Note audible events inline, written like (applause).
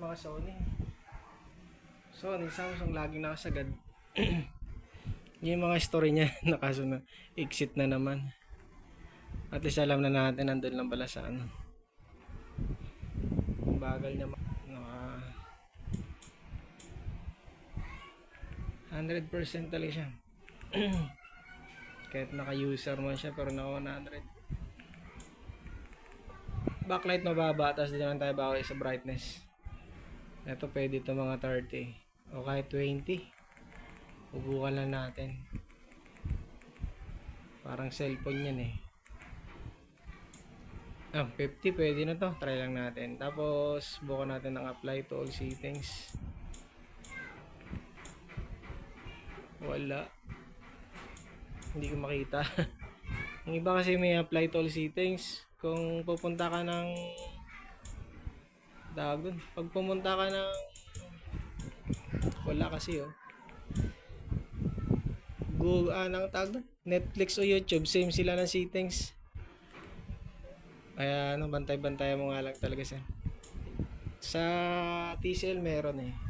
sa mga Sony. Sony, Samsung, laging nakasagad. (clears throat) yung mga story niya, (laughs) nakaso na, exit na naman. At least alam na natin, nandun lang pala sa ano. Bagal niya, naka... 100% talaga siya. (clears throat) Kahit naka-user man siya, pero naka 100 backlight mababa tapos di naman tayo bawi sa brightness ito pwede ito mga 30 o kahit 20 ubukan lang natin. Parang cellphone yan eh. Ah 50 pwede na to. Try lang natin. Tapos bukan natin ng apply to all settings. Wala. Hindi ko makita. (laughs) Yung iba kasi may apply to all settings. Kung pupunta ka ng tawag dun pag pumunta ka ng wala kasi oh Google, ah, nang tawag dun? Netflix o YouTube, same sila ng settings. Kaya ano, bantay-bantay mo nga lang talaga siya. Sa TCL meron eh.